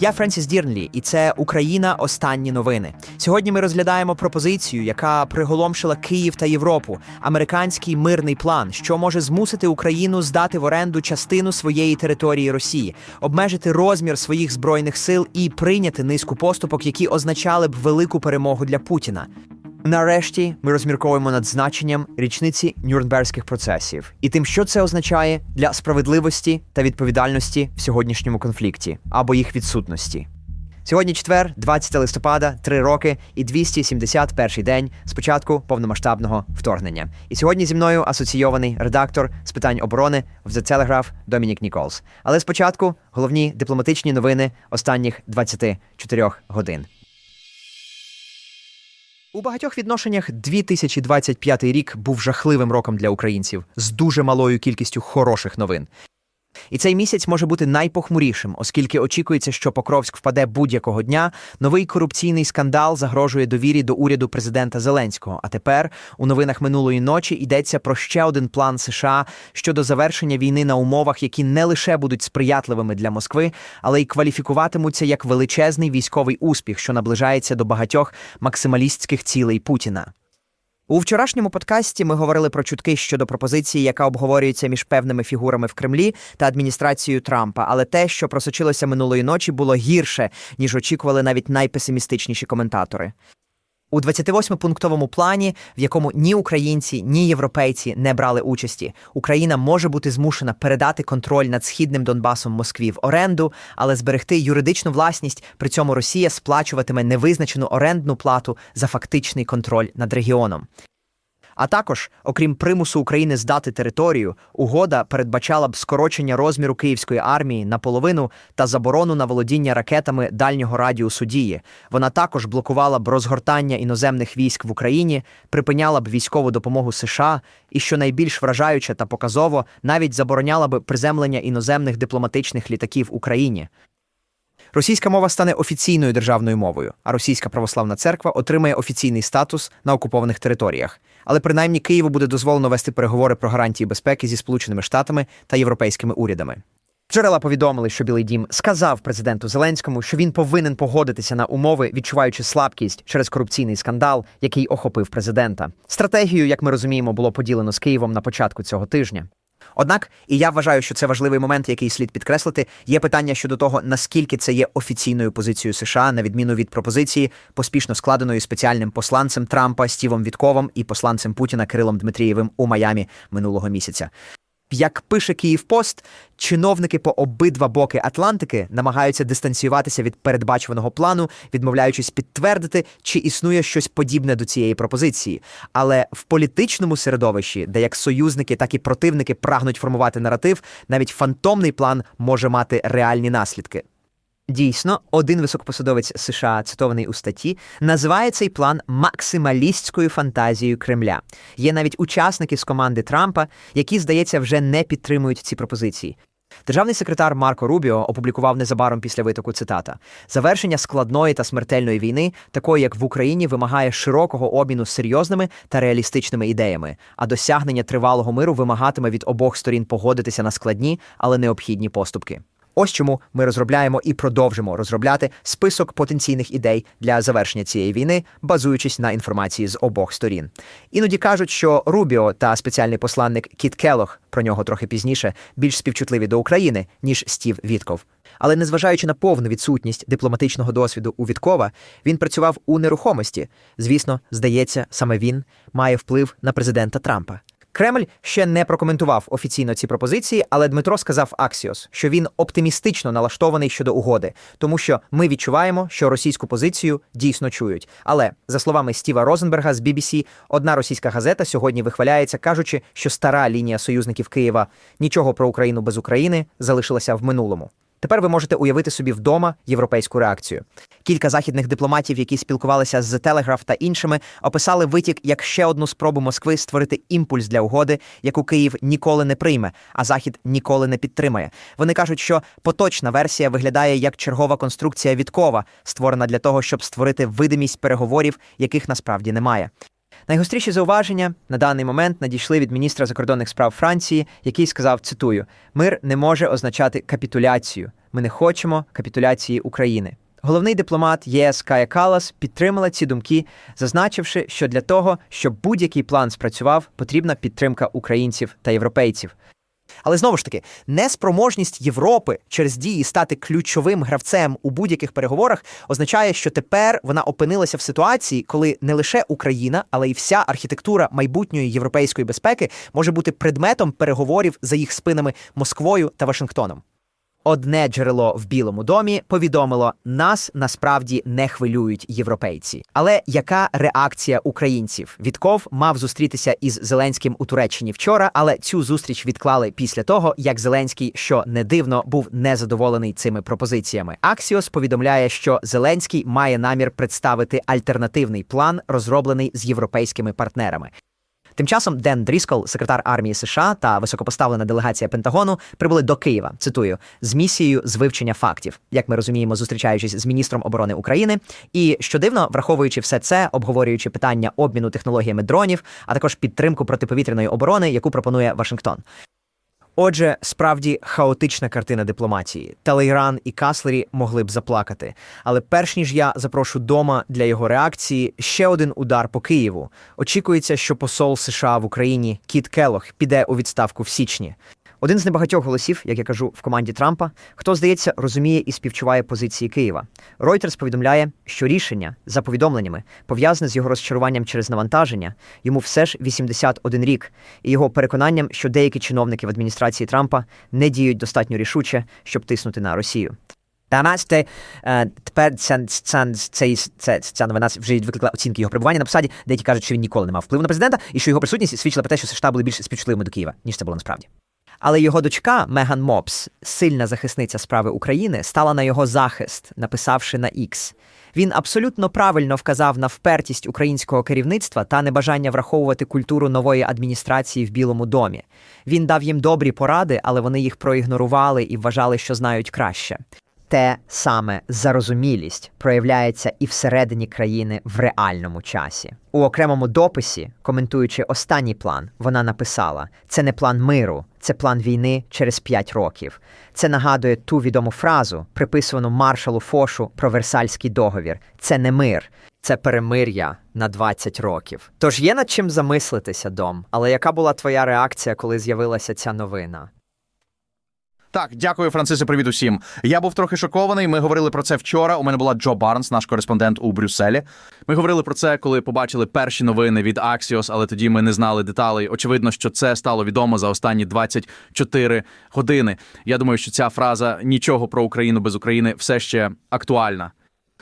Я Френсіс Дірнлі, і це Україна. Останні новини. Сьогодні ми розглядаємо пропозицію, яка приголомшила Київ та Європу. Американський мирний план, що може змусити Україну здати в оренду частину своєї території Росії, обмежити розмір своїх збройних сил і прийняти низку поступок, які означали б велику перемогу для Путіна. Нарешті ми розмірковуємо над значенням річниці Нюрнберзьких процесів і тим, що це означає для справедливості та відповідальності в сьогоднішньому конфлікті або їх відсутності. Сьогодні четвер, 20 листопада, три роки і 271 день з початку повномасштабного вторгнення. І сьогодні зі мною асоційований редактор з питань оборони в The Telegraph Домінік Ніколс. Але спочатку головні дипломатичні новини останніх 24 годин. У багатьох відношеннях 2025 рік був жахливим роком для українців з дуже малою кількістю хороших новин. І цей місяць може бути найпохмурішим, оскільки очікується, що Покровськ впаде будь-якого дня. Новий корупційний скандал загрожує довірі до уряду президента Зеленського. А тепер у новинах минулої ночі йдеться про ще один план США щодо завершення війни на умовах, які не лише будуть сприятливими для Москви, але й кваліфікуватимуться як величезний військовий успіх, що наближається до багатьох максималістських цілей Путіна. У вчорашньому подкасті ми говорили про чутки щодо пропозиції, яка обговорюється між певними фігурами в Кремлі та адміністрацією Трампа. Але те, що просочилося минулої ночі, було гірше, ніж очікували навіть найпесимістичніші коментатори. У 28-пунктовому плані, в якому ні українці, ні європейці не брали участі, Україна може бути змушена передати контроль над східним Донбасом Москві в оренду, але зберегти юридичну власність. При цьому Росія сплачуватиме невизначену орендну плату за фактичний контроль над регіоном. А також, окрім примусу України здати територію, угода передбачала б скорочення розміру київської армії наполовину та заборону на володіння ракетами дальнього радіусу дії. Вона також блокувала б розгортання іноземних військ в Україні, припиняла б військову допомогу США і, що найбільш вражаюче та показово, навіть забороняла б приземлення іноземних дипломатичних літаків Україні. Російська мова стане офіційною державною мовою, а російська православна церква отримає офіційний статус на окупованих територіях. Але принаймні Києву буде дозволено вести переговори про гарантії безпеки зі Сполученими Штатами та європейськими урядами. Джерела повідомили, що Білий Дім сказав президенту Зеленському, що він повинен погодитися на умови, відчуваючи слабкість через корупційний скандал, який охопив президента. Стратегію, як ми розуміємо, було поділено з Києвом на початку цього тижня. Однак, і я вважаю, що це важливий момент, який слід підкреслити. Є питання щодо того, наскільки це є офіційною позицією США, на відміну від пропозиції, поспішно складеної спеціальним посланцем Трампа Стівом Вітковим і посланцем Путіна Кирилом Дмитрієвим у Майамі минулого місяця. Як пише Київпост, чиновники по обидва боки Атлантики намагаються дистанціюватися від передбачуваного плану, відмовляючись підтвердити, чи існує щось подібне до цієї пропозиції. Але в політичному середовищі, де як союзники, так і противники прагнуть формувати наратив, навіть фантомний план може мати реальні наслідки. Дійсно, один високопосадовець США, цитований у статті, називає цей план максималістською фантазією Кремля. Є навіть учасники з команди Трампа, які, здається, вже не підтримують ці пропозиції. Державний секретар Марко Рубіо опублікував незабаром після витоку цитата: завершення складної та смертельної війни, такої як в Україні, вимагає широкого обміну серйозними та реалістичними ідеями, а досягнення тривалого миру вимагатиме від обох сторін погодитися на складні, але необхідні поступки. Ось чому ми розробляємо і продовжимо розробляти список потенційних ідей для завершення цієї війни, базуючись на інформації з обох сторін. Іноді кажуть, що Рубіо та спеціальний посланник Кіт Келох про нього трохи пізніше більш співчутливі до України ніж Стів Вітков. Але незважаючи на повну відсутність дипломатичного досвіду у Віткова, він працював у нерухомості. Звісно, здається, саме він має вплив на президента Трампа. Кремль ще не прокоментував офіційно ці пропозиції, але Дмитро сказав Аксіос, що він оптимістично налаштований щодо угоди, тому що ми відчуваємо, що російську позицію дійсно чують. Але за словами Стіва Розенберга з BBC, одна російська газета сьогодні вихваляється, кажучи, що стара лінія союзників Києва нічого про Україну без України залишилася в минулому. Тепер ви можете уявити собі вдома європейську реакцію. Кілька західних дипломатів, які спілкувалися з Telegraph та іншими, описали витік як ще одну спробу Москви створити імпульс для угоди, яку Київ ніколи не прийме, а Захід ніколи не підтримає. Вони кажуть, що поточна версія виглядає як чергова конструкція Віткова, створена для того, щоб створити видимість переговорів, яких насправді немає. Найгостріші зауваження на даний момент надійшли від міністра закордонних справ Франції, який сказав: цитую: мир не може означати капітуляцію. Ми не хочемо капітуляції України. Головний дипломат ЄС Кая Калас підтримала ці думки, зазначивши, що для того, щоб будь-який план спрацював, потрібна підтримка українців та європейців. Але знову ж таки, неспроможність Європи через дії стати ключовим гравцем у будь-яких переговорах означає, що тепер вона опинилася в ситуації, коли не лише Україна, але й вся архітектура майбутньої європейської безпеки може бути предметом переговорів за їх спинами Москвою та Вашингтоном. Одне джерело в Білому домі повідомило, нас насправді не хвилюють європейці. Але яка реакція українців? Вітков мав зустрітися із Зеленським у Туреччині вчора, але цю зустріч відклали після того, як Зеленський, що не дивно, був незадоволений цими пропозиціями. Аксіос повідомляє, що Зеленський має намір представити альтернативний план, розроблений з європейськими партнерами. Тим часом Ден Дріскол, секретар армії США та високопоставлена делегація Пентагону прибули до Києва. Цитую з місією з вивчення фактів, як ми розуміємо, зустрічаючись з міністром оборони України. І що дивно, враховуючи все це, обговорюючи питання обміну технологіями дронів, а також підтримку протиповітряної оборони, яку пропонує Вашингтон. Отже, справді хаотична картина дипломатії. Талейран і Каслері могли б заплакати. Але перш ніж я запрошу дома для його реакції, ще один удар по Києву. Очікується, що посол США в Україні Кіт Келох піде у відставку в січні. Один з небагатьох голосів, як я кажу, в команді Трампа, хто здається розуміє і співчуває позиції Києва. Reuters повідомляє, що рішення за повідомленнями пов'язане з його розчаруванням через навантаження. Йому все ж 81 рік, і його переконанням, що деякі чиновники в адміністрації Трампа не діють достатньо рішуче, щоб тиснути на Росію. Та бачите, е, тепер ця, ця новина вже викликала оцінки його перебування на посаді. Деякі кажуть, що він ніколи не мав впливу на президента, і що його присутність свідчила про те, що США були більш співчутливими до Києва, ніж це було насправді. Але його дочка Меган Мопс, сильна захисниця справи України, стала на його захист, написавши на X. Він абсолютно правильно вказав на впертість українського керівництва та небажання враховувати культуру нової адміністрації в Білому домі. Він дав їм добрі поради, але вони їх проігнорували і вважали, що знають краще. Те саме зарозумілість проявляється і всередині країни в реальному часі. У окремому дописі, коментуючи останній план, вона написала: це не план миру, це план війни через п'ять років. Це нагадує ту відому фразу, приписувану маршалу Фошу про Версальський договір. Це не мир, це перемир'я на 20 років. Тож є над чим замислитися, дом. Але яка була твоя реакція, коли з'явилася ця новина? Так, дякую, Францисе. Привіт усім. Я був трохи шокований. Ми говорили про це вчора. У мене була Джо Барнс, наш кореспондент у Брюсселі. Ми говорили про це, коли побачили перші новини від Axios, але тоді ми не знали деталей. Очевидно, що це стало відомо за останні 24 години. Я думаю, що ця фраза нічого про Україну без України все ще актуальна.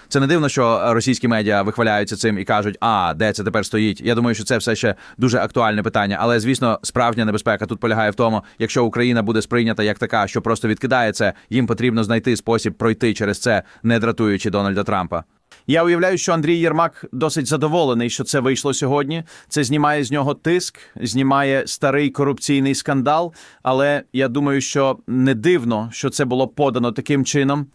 Це не дивно, що російські медіа вихваляються цим і кажуть, а де це тепер стоїть. Я думаю, що це все ще дуже актуальне питання. Але звісно, справжня небезпека тут полягає в тому, якщо Україна буде сприйнята як така, що просто відкидає це, їм потрібно знайти спосіб пройти через це, не дратуючи Дональда Трампа. Я уявляю, що Андрій Єрмак досить задоволений, що це вийшло сьогодні. Це знімає з нього тиск, знімає старий корупційний скандал. Але я думаю, що не дивно, що це було подано таким чином.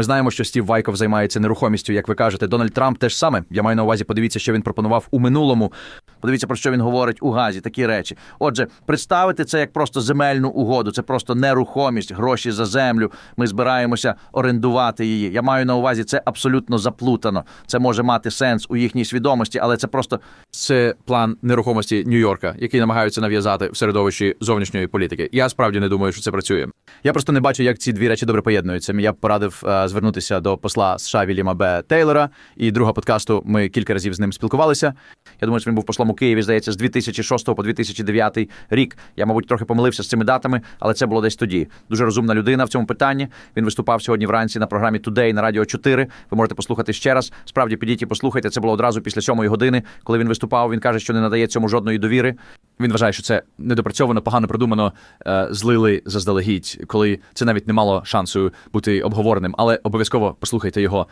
Ми знаємо, що Стів Вайков займається нерухомістю, як ви кажете. Дональд Трамп теж саме. Я маю на увазі, подивіться, що він пропонував у минулому. Подивіться, про що він говорить у газі, такі речі. Отже, представити це як просто земельну угоду, це просто нерухомість, гроші за землю. Ми збираємося орендувати її. Я маю на увазі, це абсолютно заплутано. Це може мати сенс у їхній свідомості, але це просто це план нерухомості Нью-Йорка, який намагаються нав'язати в середовищі зовнішньої політики. Я справді не думаю, що це працює. Я просто не бачу, як ці дві речі добре поєднуються. Я б порадив е, звернутися до посла США Вільяма Б. Тейлора і друга подкасту. Ми кілька разів з ним спілкувалися. Я думаю, що він був послом у Києві, здається, з 2006 по 2009 рік. Я, мабуть, трохи помилився з цими датами, але це було десь тоді. Дуже розумна людина в цьому питанні. Він виступав сьогодні вранці на програмі Today на радіо 4. Ви можете послухати ще раз. Справді підіть і послухайте. Це було одразу після сьомої години, коли він виступав. Він каже, що не надає цьому жодної довіри. Він вважає, що це недопрацьовано, погано продумано, е, злили заздалегідь, коли це навіть не мало шансу бути обговореним. Але обов'язково послухайте його.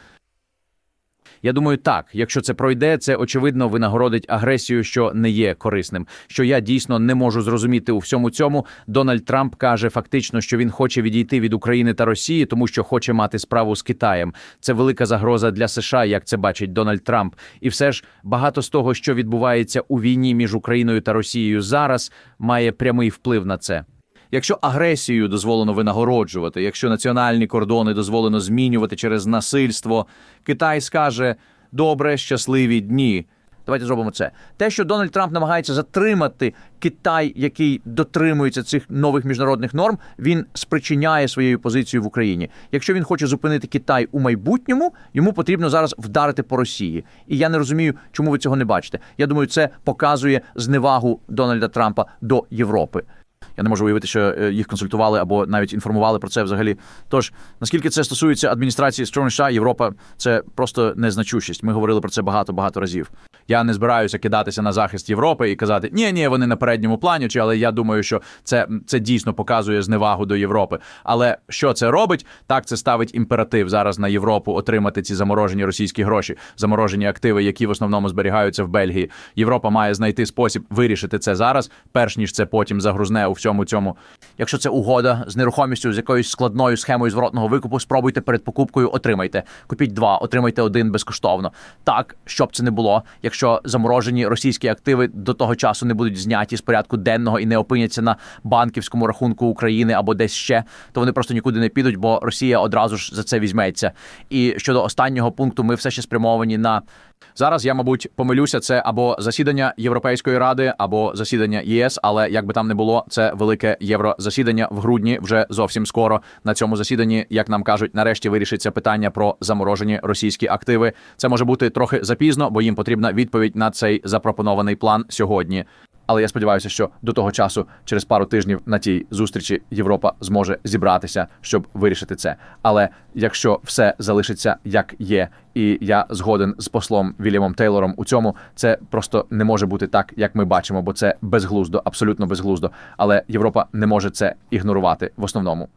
Я думаю, так, якщо це пройде, це очевидно винагородить агресію, що не є корисним. Що я дійсно не можу зрозуміти у всьому цьому. Дональд Трамп каже фактично, що він хоче відійти від України та Росії, тому що хоче мати справу з Китаєм. Це велика загроза для США, як це бачить Дональд Трамп. І все ж багато з того, що відбувається у війні між Україною та Росією зараз, має прямий вплив на це. Якщо агресію дозволено винагороджувати, якщо національні кордони дозволено змінювати через насильство, Китай скаже добре, щасливі дні. Давайте зробимо це. Те, що Дональд Трамп намагається затримати Китай, який дотримується цих нових міжнародних норм, він спричиняє своєю позицією в Україні. Якщо він хоче зупинити Китай у майбутньому, йому потрібно зараз вдарити по Росії. І я не розумію, чому ви цього не бачите. Я думаю, це показує зневагу Дональда Трампа до Європи. Я не можу уявити, що е, їх консультували або навіть інформували про це взагалі. Тож, наскільки це стосується адміністрації Сторони США, Європа це просто незначущість. Ми говорили про це багато багато разів. Я не збираюся кидатися на захист Європи і казати, ні, ні, вони на передньому плані, чи але я думаю, що це, це дійсно показує зневагу до Європи. Але що це робить? Так, це ставить імператив зараз на Європу отримати ці заморожені російські гроші, заморожені активи, які в основному зберігаються в Бельгії. Європа має знайти спосіб вирішити це зараз, перш ніж це потім загрузне у всьому цьому. Якщо це угода з нерухомістю, з якоюсь складною схемою зворотного викупу, спробуйте перед покупкою, отримайте. Купіть два, отримайте один безкоштовно. Так, щоб це не було, якщо заморожені російські активи до того часу не будуть зняті з порядку денного і не опиняться на банківському рахунку України або десь ще, то вони просто нікуди не підуть, бо Росія одразу ж за це візьметься. І щодо останнього пункту, ми все ще спрямовані на зараз. Я, мабуть, помилюся. Це або засідання Європейської ради, або засідання ЄС. Але як би там не було, це велике єврозасідання в грудні вже зовсім скоро. На цьому засіданні, як нам кажуть, нарешті вирішиться питання про заморожені російські активи. Це може бути трохи запізно, бо їм потрібна відповідь на цей запропонований план сьогодні. Але я сподіваюся, що до того часу, через пару тижнів на тій зустрічі, Європа зможе зібратися, щоб вирішити це. Але якщо все залишиться як є, і я згоден з послом Вільямом Тейлором у цьому, це просто не може бути так, як ми бачимо, бо це безглуздо, абсолютно безглуздо. Але Європа не може це ігнорувати в основному.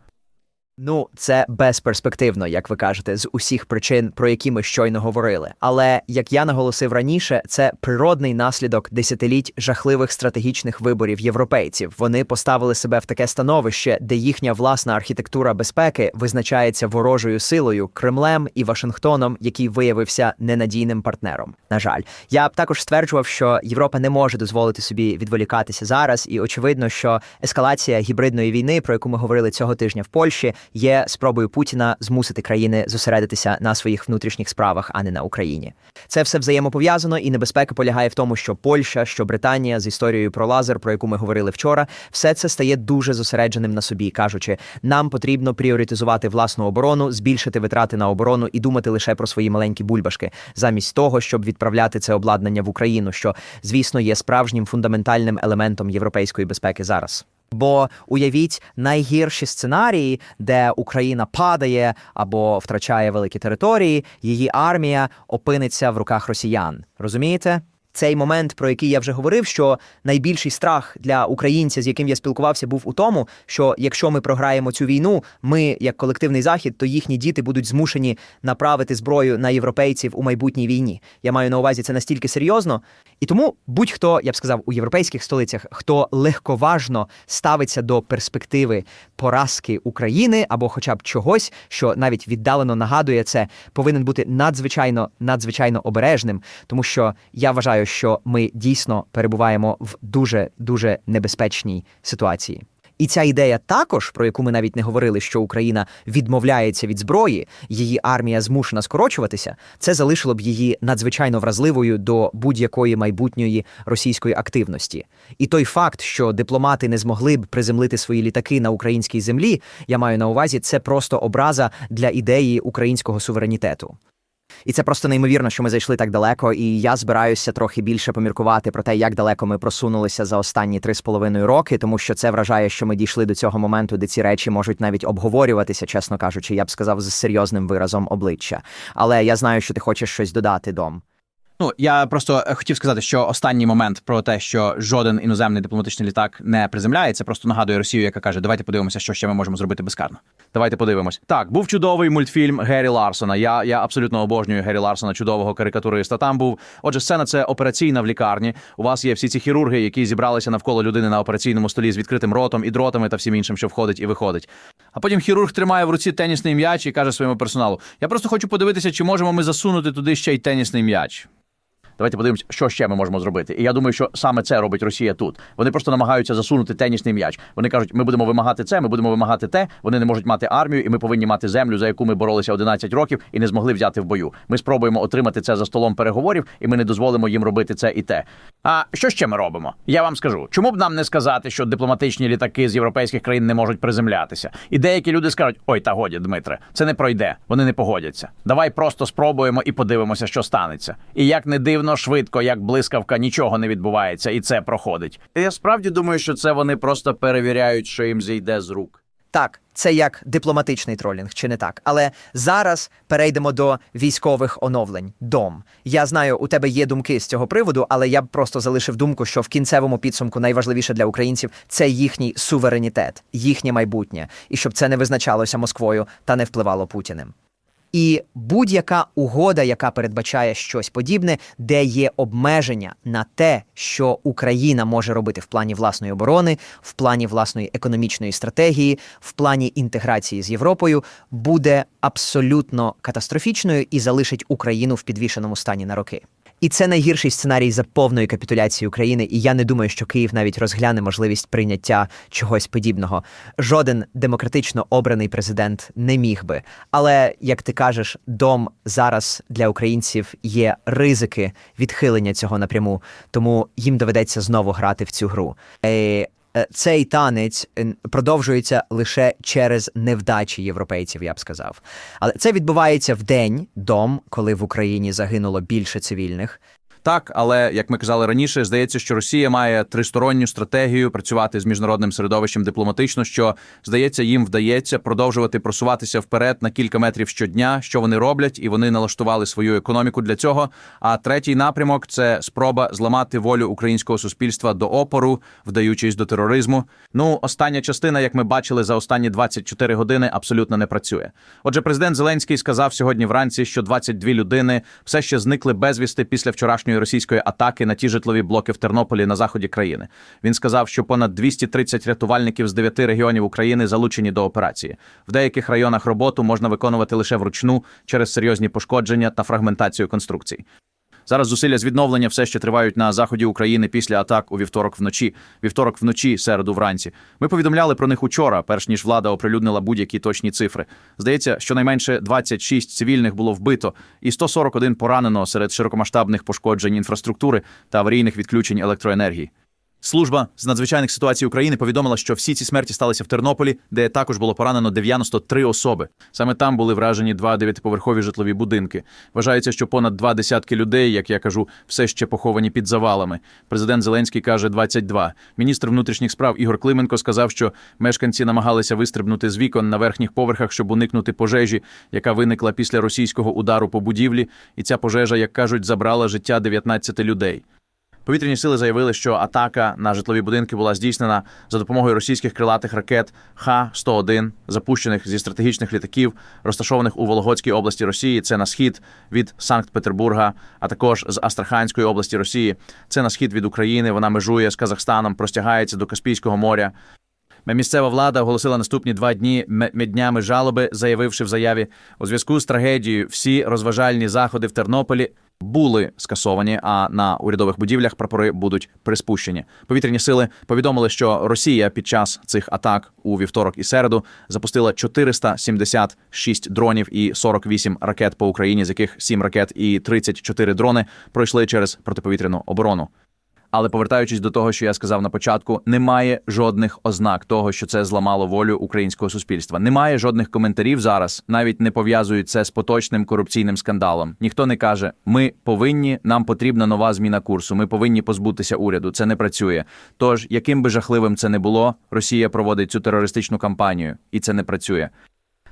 Ну, це безперспективно, як ви кажете, з усіх причин, про які ми щойно говорили. Але як я наголосив раніше, це природний наслідок десятиліть жахливих стратегічних виборів європейців. Вони поставили себе в таке становище, де їхня власна архітектура безпеки визначається ворожою силою Кремлем і Вашингтоном, який виявився ненадійним партнером. На жаль, я б також стверджував, що Європа не може дозволити собі відволікатися зараз, і очевидно, що ескалація гібридної війни, про яку ми говорили цього тижня в Польщі, є спробою Путіна змусити країни зосередитися на своїх внутрішніх справах, а не на Україні. Це все взаємопов'язано, і небезпека полягає в тому, що Польща, що Британія з історією про лазер, про яку ми говорили вчора, все це стає дуже зосередженим на собі, кажучи, нам потрібно пріоритизувати власну оборону, збільшити витрати на оборону і думати лише про свої маленькі бульбашки, замість того, щоб відправляти це обладнання в Україну, що звісно є справжнім фундаментальним елементом європейської безпеки зараз. Бо уявіть найгірші сценарії, де Україна падає або втрачає великі території, її армія опиниться в руках росіян. Розумієте? Цей момент, про який я вже говорив, що найбільший страх для українця, з яким я спілкувався, був у тому, що якщо ми програємо цю війну, ми, як колективний захід, то їхні діти будуть змушені направити зброю на європейців у майбутній війні. Я маю на увазі це настільки серйозно, і тому будь-хто, я б сказав, у європейських столицях, хто легковажно ставиться до перспективи поразки України або хоча б чогось, що навіть віддалено нагадує це, повинен бути надзвичайно надзвичайно обережним, тому що я вважаю, що ми дійсно перебуваємо в дуже дуже небезпечній ситуації. І ця ідея також, про яку ми навіть не говорили, що Україна відмовляється від зброї, її армія змушена скорочуватися, це залишило б її надзвичайно вразливою до будь-якої майбутньої російської активності. І той факт, що дипломати не змогли б приземлити свої літаки на українській землі, я маю на увазі, це просто образа для ідеї українського суверенітету. І це просто неймовірно, що ми зайшли так далеко, і я збираюся трохи більше поміркувати про те, як далеко ми просунулися за останні три з половиною роки, тому що це вражає, що ми дійшли до цього моменту, де ці речі можуть навіть обговорюватися, чесно кажучи, я б сказав, з серйозним виразом обличчя. Але я знаю, що ти хочеш щось додати, дом. Ну я просто е, хотів сказати, що останній момент про те, що жоден іноземний дипломатичний літак не приземляється, просто нагадує Росію, яка каже: давайте подивимося, що ще ми можемо зробити безкарно. Давайте подивимось. Так, був чудовий мультфільм Геррі Ларсона. Я, я абсолютно обожнюю Геррі Ларсона, чудового карикатуриста. Там був. Отже, сцена це операційна в лікарні. У вас є всі ці хірурги, які зібралися навколо людини на операційному столі з відкритим ротом і дротами та всім іншим, що входить і виходить. А потім хірург тримає в руці тенісний м'яч і каже своєму персоналу: Я просто хочу подивитися, чи можемо ми засунути туди ще й тенісний м'яч. Давайте подивимося, що ще ми можемо зробити. І я думаю, що саме це робить Росія тут. Вони просто намагаються засунути тенісний м'яч. Вони кажуть, ми будемо вимагати це, ми будемо вимагати те. Вони не можуть мати армію, і ми повинні мати землю, за яку ми боролися 11 років і не змогли взяти в бою. Ми спробуємо отримати це за столом переговорів, і ми не дозволимо їм робити це і те. А що ще ми робимо? Я вам скажу, чому б нам не сказати, що дипломатичні літаки з європейських країн не можуть приземлятися? І деякі люди скажуть: ой, та годі, Дмитре, це не пройде. Вони не погодяться. Давай просто спробуємо і подивимося, що станеться. І як не дивно, швидко, як блискавка, нічого не відбувається, і це проходить. Я справді думаю, що це вони просто перевіряють, що їм зійде з рук. Так, це як дипломатичний тролінг, чи не так? Але зараз перейдемо до військових оновлень. Дом. Я знаю, у тебе є думки з цього приводу, але я б просто залишив думку, що в кінцевому підсумку найважливіше для українців це їхній суверенітет, їхнє майбутнє, і щоб це не визначалося Москвою та не впливало Путіним. І будь-яка угода, яка передбачає щось подібне, де є обмеження на те, що Україна може робити в плані власної оборони, в плані власної економічної стратегії, в плані інтеграції з Європою, буде абсолютно катастрофічною і залишить Україну в підвішеному стані на роки. І це найгірший сценарій за повної капітуляції України, і я не думаю, що Київ навіть розгляне можливість прийняття чогось подібного. Жоден демократично обраний президент не міг би. Але як ти кажеш, дом зараз для українців є ризики відхилення цього напряму, тому їм доведеться знову грати в цю гру. Е, Цей танець продовжується лише через невдачі європейців, я б сказав. Але це відбувається в день дом, коли в Україні загинуло більше цивільних. Так, але як ми казали раніше, здається, що Росія має тристоронню стратегію працювати з міжнародним середовищем дипломатично. Що здається, їм вдається продовжувати просуватися вперед на кілька метрів щодня, що вони роблять, і вони налаштували свою економіку для цього. А третій напрямок це спроба зламати волю українського суспільства до опору, вдаючись до тероризму. Ну, остання частина, як ми бачили за останні 24 години, абсолютно не працює. Отже, президент Зеленський сказав сьогодні вранці, що 22 людини все ще зникли безвісти після вчорашньої російської атаки на ті житлові блоки в Тернополі на заході країни. Він сказав, що понад 230 рятувальників з дев'яти регіонів України залучені до операції. В деяких районах роботу можна виконувати лише вручну через серйозні пошкодження та фрагментацію конструкцій. Зараз зусилля з відновлення все ще тривають на заході України після атак у вівторок вночі, вівторок вночі, середу вранці. Ми повідомляли про них учора, перш ніж влада оприлюднила будь-які точні цифри. Здається, щонайменше 26 цивільних було вбито і 141 поранено серед широкомасштабних пошкоджень інфраструктури та аварійних відключень електроенергії. Служба з надзвичайних ситуацій України повідомила, що всі ці смерті сталися в Тернополі, де також було поранено 93 особи. Саме там були вражені два дев'ятиповерхові житлові будинки. Вважається, що понад два десятки людей, як я кажу, все ще поховані під завалами. Президент Зеленський каже 22. Міністр внутрішніх справ Ігор Клименко сказав, що мешканці намагалися вистрибнути з вікон на верхніх поверхах, щоб уникнути пожежі, яка виникла після російського удару по будівлі. І ця пожежа, як кажуть, забрала життя 19 людей. Повітряні сили заявили, що атака на житлові будинки була здійснена за допомогою російських крилатих ракет Х-101, запущених зі стратегічних літаків, розташованих у Вологодській області Росії. Це на схід від Санкт-Петербурга, а також з Астраханської області Росії. Це на схід від України. Вона межує з Казахстаном, простягається до Каспійського моря. Місцева влада оголосила наступні два дні м- днями жалоби, заявивши в заяві у зв'язку з трагедією всі розважальні заходи в Тернополі були скасовані, а на урядових будівлях прапори будуть приспущені. Повітряні сили повідомили, що Росія під час цих атак у вівторок і середу запустила 476 дронів і 48 ракет по Україні, з яких 7 ракет і 34 дрони пройшли через протиповітряну оборону. Але повертаючись до того, що я сказав на початку, немає жодних ознак того, що це зламало волю українського суспільства. Немає жодних коментарів зараз, навіть не пов'язують це з поточним корупційним скандалом. Ніхто не каже: ми повинні, нам потрібна нова зміна курсу. Ми повинні позбутися уряду. Це не працює. Тож, яким би жахливим це не було, Росія проводить цю терористичну кампанію, і це не працює.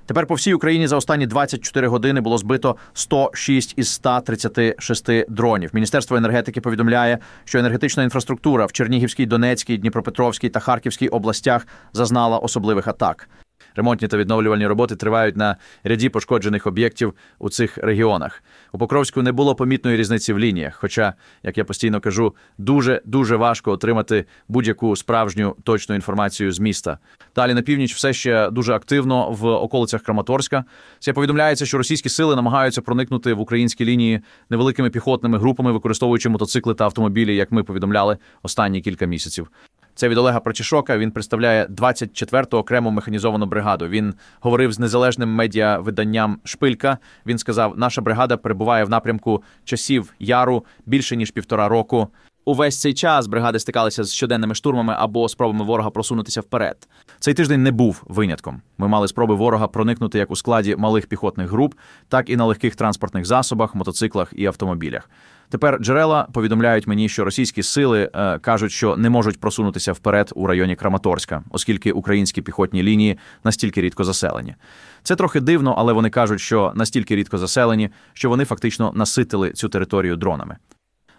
Тепер по всій Україні за останні 24 години було збито 106 із 136 дронів. Міністерство енергетики повідомляє, що енергетична інфраструктура в Чернігівській, Донецькій, Дніпропетровській та Харківській областях зазнала особливих атак. Ремонтні та відновлювальні роботи тривають на ряді пошкоджених об'єктів у цих регіонах. У Покровську не було помітної різниці в лініях. Хоча, як я постійно кажу, дуже дуже важко отримати будь-яку справжню точну інформацію з міста. Далі на північ все ще дуже активно в околицях Краматорська. Це повідомляється, що російські сили намагаються проникнути в українські лінії невеликими піхотними групами, використовуючи мотоцикли та автомобілі, як ми повідомляли останні кілька місяців. Це від Олега Прочішока. Він представляє 24-ту окрему механізовану бригаду. Він говорив з незалежним медіавиданням Шпилька. Він сказав: наша бригада перебуває в напрямку часів яру більше ніж півтора року. Увесь цей час бригади стикалися з щоденними штурмами або спробами ворога просунутися вперед. Цей тиждень не був винятком. Ми мали спроби ворога проникнути як у складі малих піхотних груп, так і на легких транспортних засобах, мотоциклах і автомобілях. Тепер джерела повідомляють мені, що російські сили е, кажуть, що не можуть просунутися вперед у районі Краматорська, оскільки українські піхотні лінії настільки рідко заселені. Це трохи дивно, але вони кажуть, що настільки рідко заселені, що вони фактично наситили цю територію дронами.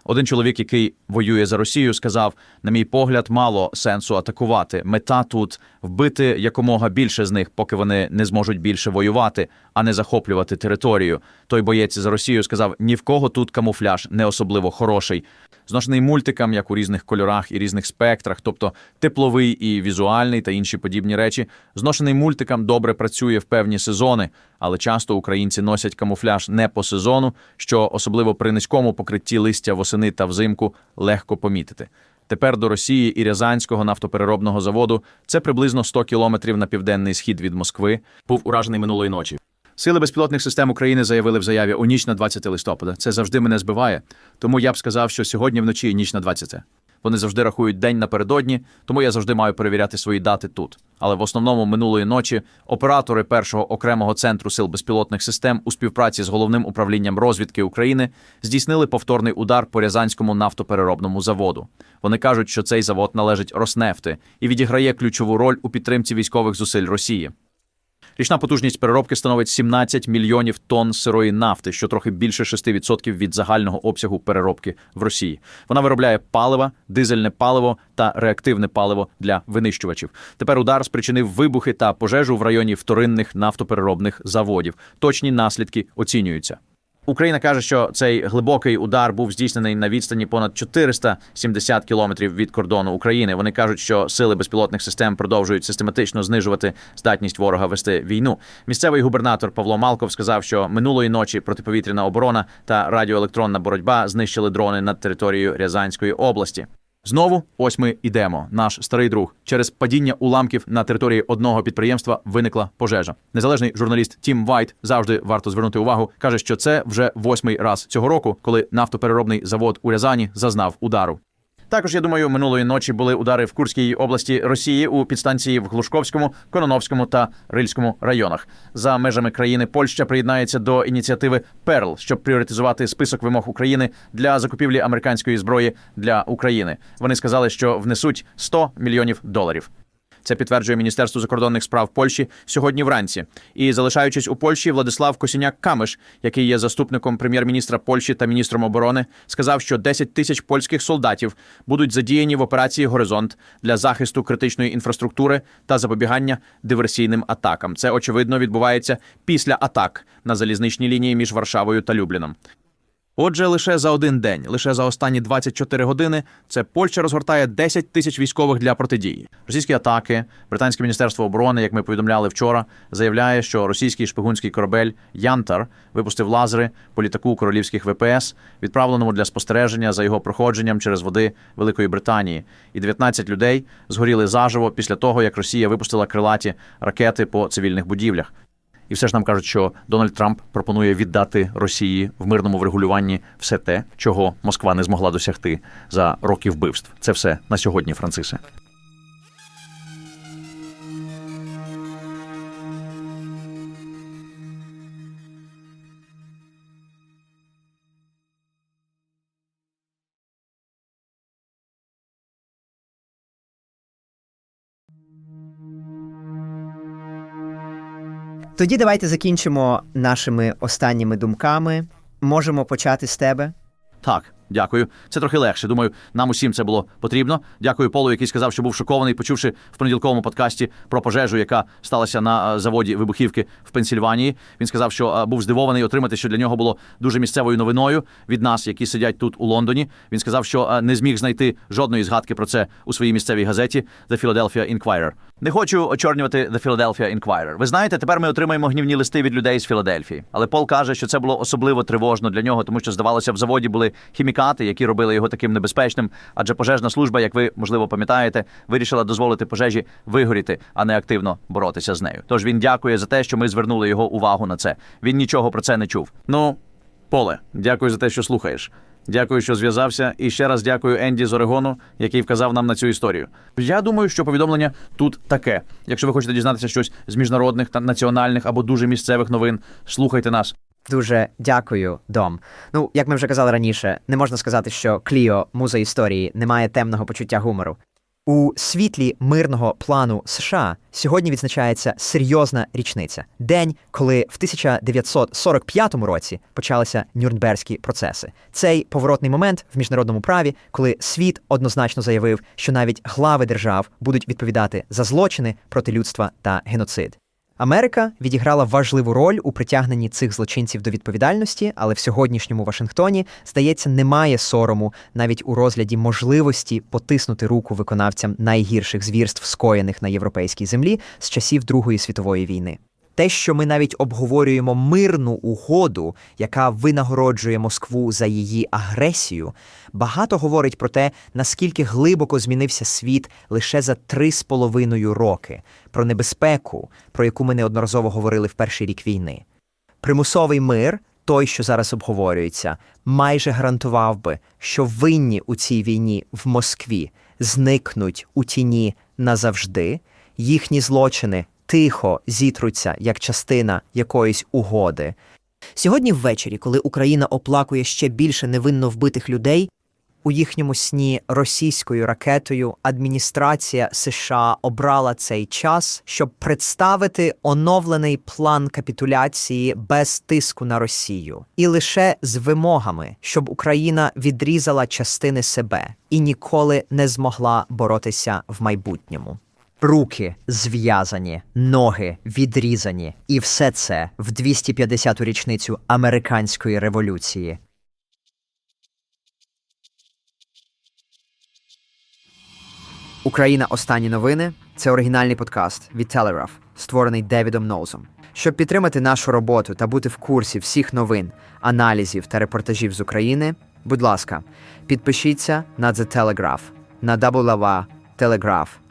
Один чоловік, який воює за Росію, сказав: на мій погляд, мало сенсу атакувати. Мета тут вбити якомога більше з них, поки вони не зможуть більше воювати, а не захоплювати територію. Той боєць за Росію сказав: ні в кого тут камуфляж не особливо хороший. Зношений мультикам, як у різних кольорах і різних спектрах, тобто тепловий і візуальний та інші подібні речі. Зношений мультикам добре працює в певні сезони, але часто українці носять камуфляж не по сезону, що особливо при низькому покритті листя восени та взимку легко помітити. Тепер до Росії і Рязанського нафтопереробного заводу це приблизно 100 кілометрів на південний схід від Москви. Був уражений минулої ночі. Сили безпілотних систем України заявили в заяві у ніч на 20 листопада. Це завжди мене збиває. Тому я б сказав, що сьогодні вночі ніч на 20. Вони завжди рахують день напередодні, тому я завжди маю перевіряти свої дати тут. Але в основному минулої ночі оператори першого окремого центру сил безпілотних систем у співпраці з головним управлінням розвідки України здійснили повторний удар по Рязанському нафтопереробному заводу. Вони кажуть, що цей завод належить Роснефти і відіграє ключову роль у підтримці військових зусиль Росії. Річна потужність переробки становить 17 мільйонів тонн сирої нафти, що трохи більше 6% від загального обсягу переробки в Росії. Вона виробляє паливо, дизельне паливо та реактивне паливо для винищувачів. Тепер удар спричинив вибухи та пожежу в районі вторинних нафтопереробних заводів. Точні наслідки оцінюються. Україна каже, що цей глибокий удар був здійснений на відстані понад 470 кілометрів від кордону України. Вони кажуть, що сили безпілотних систем продовжують систематично знижувати здатність ворога вести війну. Місцевий губернатор Павло Малков сказав, що минулої ночі протиповітряна оборона та радіоелектронна боротьба знищили дрони над територією Рязанської області. Знову ось ми йдемо. Наш старий друг. Через падіння уламків на території одного підприємства виникла пожежа. Незалежний журналіст Тім Вайт завжди варто звернути увагу. каже, що це вже восьмий раз цього року, коли нафтопереробний завод у Рязані зазнав удару. Також я думаю, минулої ночі були удари в Курській області Росії у підстанції в Глушковському, Кононовському та Рильському районах. За межами країни Польща приєднається до ініціативи Перл, щоб пріоритизувати список вимог України для закупівлі американської зброї для України. Вони сказали, що внесуть 100 мільйонів доларів. Це підтверджує Міністерство закордонних справ Польщі сьогодні вранці. І залишаючись у Польщі, Владислав Косіняк Камиш, який є заступником прем'єр-міністра Польщі та міністром оборони, сказав, що 10 тисяч польських солдатів будуть задіяні в операції Горизонт для захисту критичної інфраструктури та запобігання диверсійним атакам. Це очевидно відбувається після атак на залізничній лінії між Варшавою та Любліном. Отже, лише за один день, лише за останні 24 години, це Польща розгортає 10 тисяч військових для протидії. Російські атаки, британське міністерство оборони, як ми повідомляли вчора, заявляє, що російський шпигунський корабель Янтар випустив лазери по літаку королівських ВПС, відправленому для спостереження за його проходженням через води Великої Британії. І 19 людей згоріли заживо після того, як Росія випустила крилаті ракети по цивільних будівлях. І все ж нам кажуть, що Дональд Трамп пропонує віддати Росії в мирному врегулюванні все те, чого Москва не змогла досягти за роки вбивств. Це все на сьогодні, Францисе. Тоді давайте закінчимо нашими останніми думками. Можемо почати з тебе. Так, Дякую. Це трохи легше. Думаю, нам усім це було потрібно. Дякую Полу, який сказав, що був шокований, почувши в понеділковому подкасті про пожежу, яка сталася на е, заводі вибухівки в Пенсільванії. Він сказав, що е, був здивований отримати, що для нього було дуже місцевою новиною від нас, які сидять тут у Лондоні. Він сказав, що е, не зміг знайти жодної згадки про це у своїй місцевій газеті The Philadelphia Inquirer. Не хочу очорнювати The Philadelphia Inquirer. Ви знаєте, тепер ми отримаємо гнівні листи від людей з Філадельфії. Але Пол каже, що це було особливо тривожно для нього, тому що здавалося, в заводі були хімікати, які робили його таким небезпечним. Адже пожежна служба, як ви можливо пам'ятаєте, вирішила дозволити пожежі вигоріти, а не активно боротися з нею. Тож він дякує за те, що ми звернули його увагу на це. Він нічого про це не чув. Ну, Поле, дякую за те, що слухаєш. Дякую, що зв'язався, і ще раз дякую Енді з Орегону, який вказав нам на цю історію. Я думаю, що повідомлення тут таке. Якщо ви хочете дізнатися щось з міжнародних та національних або дуже місцевих новин, слухайте нас. Дуже дякую, Дом. Ну, як ми вже казали раніше, не можна сказати, що Кліо, муза історії, не має темного почуття гумору. У світлі мирного плану США сьогодні відзначається серйозна річниця день, коли в 1945 році почалися Нюрнберзькі процеси. Цей поворотний момент в міжнародному праві, коли світ однозначно заявив, що навіть глави держав будуть відповідати за злочини проти людства та геноцид. Америка відіграла важливу роль у притягненні цих злочинців до відповідальності, але в сьогоднішньому Вашингтоні, здається, немає сорому навіть у розгляді можливості потиснути руку виконавцям найгірших звірств, скоєних на європейській землі з часів Другої світової війни. Те, що ми навіть обговорюємо мирну угоду, яка винагороджує Москву за її агресію, багато говорить про те, наскільки глибоко змінився світ лише за три з половиною роки, про небезпеку, про яку ми неодноразово говорили в перший рік війни. Примусовий мир, той, що зараз обговорюється, майже гарантував би, що винні у цій війні в Москві зникнуть у тіні назавжди, їхні злочини тихо зітруться як частина якоїсь угоди. Сьогодні ввечері, коли Україна оплакує ще більше невинно вбитих людей, У їхньому сні російською ракетою адміністрація США обрала цей час, щоб представити оновлений план капітуляції без тиску на Росію, і лише з вимогами, щоб Україна відрізала частини себе і ніколи не змогла боротися в майбутньому. Руки зв'язані, ноги відрізані, і все це в 250-ту річницю американської революції. Україна. Останні новини це оригінальний подкаст від Telegraph, створений Девідом Ноузом. Щоб підтримати нашу роботу та бути в курсі всіх новин, аналізів та репортажів з України, будь ласка, підпишіться на The Telegraph на www.telegraph.co.uk